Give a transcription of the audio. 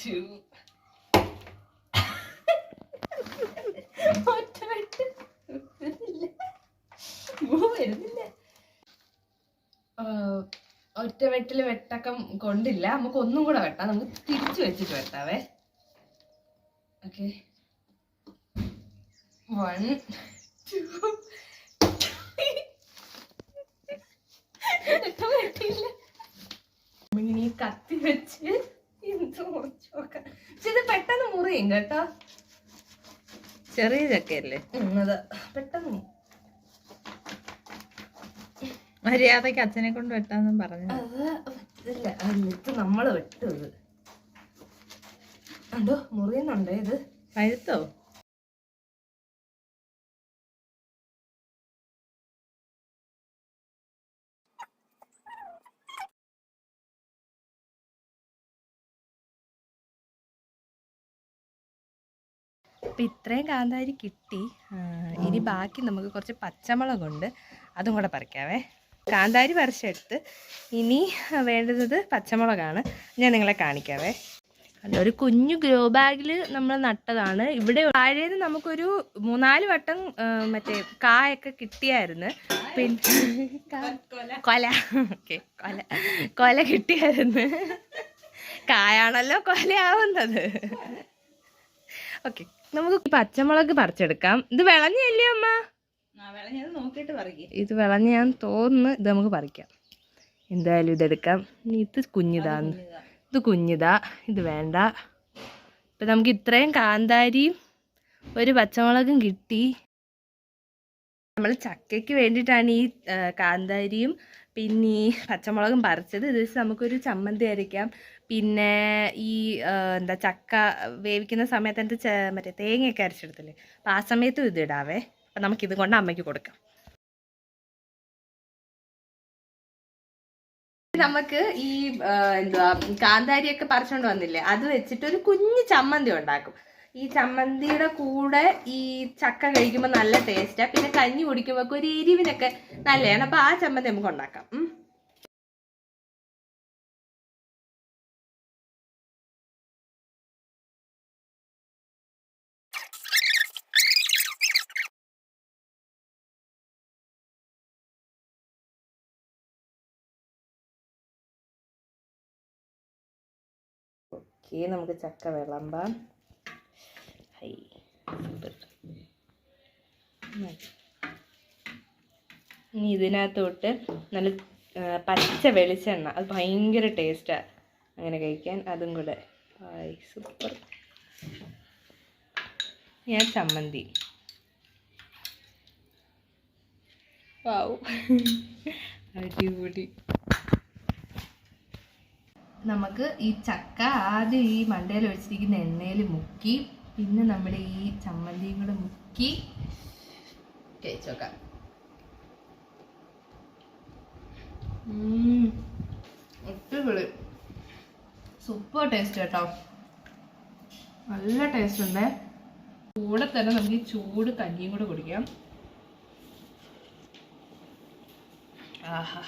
two. ഒറ്റ വരുന്നില്ല. വെട്ടിൽ വെട്ടക്കം കൊണ്ടില്ല. നമുക്ക് ഒന്നും കൂടെ വെട്ടാം. നമുക്ക് തിരിച്ചു വെച്ചിട്ട് വെട്ടാവേ. ഓക്കെ വൺ ടു വെട്ടില്ല. ഇങ്ങനെ കത്തി വെച്ച് മുറിച്ച് നോക്കാം പക്ഷെ ഇത് പെട്ടെന്ന് മുറിയും കേട്ടോ. ചെറിയ ചക്കയല്ലേ അത് പെട്ടെന്ന്. മര്യാദയ്ക്ക് അച്ഛനെ കൊണ്ട് വെട്ടാന്നും പറഞ്ഞു അത് പറ്റില്ല എന്നിട്ട് നമ്മൾ വെട്ടു ഇത്. എന്തോ മുറിയുന്നുണ്ടോ ഇത്? പഴുത്തോ? അപ്പം ഇത്രയും കാന്താരി കിട്ടി. ഇനി ബാക്കി നമുക്ക് കുറച്ച് പച്ചമുളകുണ്ട്. അതും കൂടെ പറിക്കാവേ. കാന്താരി പറിച്ചെടുത്ത് ഇനി വേണ്ടുന്നത് പച്ചമുളകാണ്. ഞാൻ നിങ്ങളെ കാണിക്കാവേ. അല്ല ഒരു കുഞ്ഞു ഗ്രോ ബാഗിൽ നമ്മൾ നട്ടതാണ്. ഇവിടെ താഴേന്ന് നമുക്കൊരു മൂന്നാൽ വട്ടം മറ്റേ കായൊക്കെ കിട്ടിയായിരുന്നു. പിന്നെ കൊല. ഓക്കെ കൊല. കൊല കിട്ടിയായിരുന്നു. കായാണല്ലോ കൊലയാവുന്നത്. ഓക്കെ. നമുക്ക് പച്ചമുളക് പറിച്ചെടുക്കാം. ഇത് വിളഞ്ഞല്ലേ അമ്മ? ഇത് വിളഞ്ഞ ഞാൻ തോന്നുന്നു. ഇത് നമുക്ക് പറിക്കാം. എന്തായാലും ഇതെടുക്കാം. ഇത് കുഞ്ഞിതാന്ന് ഇത് കുഞ്ഞിതാ. ഇത് വേണ്ട. ഇപ്പം നമുക്ക് ഇത്രയും കാന്താരിയും ഒരു പച്ചമുളകും കിട്ടി. നമ്മൾ ചക്കയ്ക്ക് വേണ്ടിയിട്ടാണ് ഈ കാന്താരിയും പിന്നെ ഈ പച്ചമുളകും പറിച്ചത്. ഇത് നമുക്കൊരു ചമ്മന്തി അരയ്ക്കാം പിന്നെ ഈ എന്താ ചക്ക വേവിക്കുന്ന സമയത്ത് എന്റെ മറ്റേ തേങ്ങയൊക്കെ അരച്ചെടുത്തില്ലേ? അപ്പം ആ സമയത്തും ഇത് ഇടാവേ. അപ്പം നമുക്കിത് കൊണ്ട് അമ്മയ്ക്ക് കൊടുക്കാം. നമുക്ക് ഈ എന്തുവാ കാന്താരിയൊക്കെ പറിച്ചുകൊണ്ട് വന്നില്ലേ? അത് വെച്ചിട്ട് ഒരു കുഞ്ഞു ചമ്മന്തി ഉണ്ടാക്കും. ഈ ചമ്മന്തിയുടെ കൂടെ ഈ ചക്ക കഴിക്കുമ്പോൾ നല്ല ടേസ്റ്റാണ് പിന്നെ കഞ്ഞി കുടിക്കുമ്പോൾ ഒരു എരിവിനൊക്കെ നല്ലതാണ്. അപ്പോൾ ആ ചമ്മന്തി നമുക്ക് ഉണ്ടാക്കാം. ഓക്കെ നമുക്ക് ചക്ക വിളമ്പാം. ഹൈ സൂപ്പർ. ഇനി ഇതിനകത്തോട്ട് നല്ല പച്ച വെളിച്ചെണ്ണ. അത് ഭയങ്കര ടേസ്റ്റാണ് അങ്ങനെ കഴിക്കാൻ. അതും കൂടെ. ഹായ് സൂപ്പർ ഞാൻ ചമ്മന്തി. അടിപൊളി. നമുക്ക് ഈ ചക്ക ആദ്യം ഈ മണ്ടയിൽ ഒഴിച്ചിരിക്കുന്ന എണ്ണയിൽ മുക്കി പിന്നെ നമ്മുടെ ഈ ചമ്മന്തിയും കൂടെ മുക്കി കഴിച്ചു നോക്കാം. ഒട്ടുപൊളി സൂപ്പർ ടേസ്റ്റ് കേട്ടോ. നല്ല ടേസ്റ്റ് ഉണ്ട്. കൂടെ തന്നെ നമുക്ക് ഈ ചൂട് കഞ്ഞിയും കൂടെ കുടിക്കാം. ആഹാ.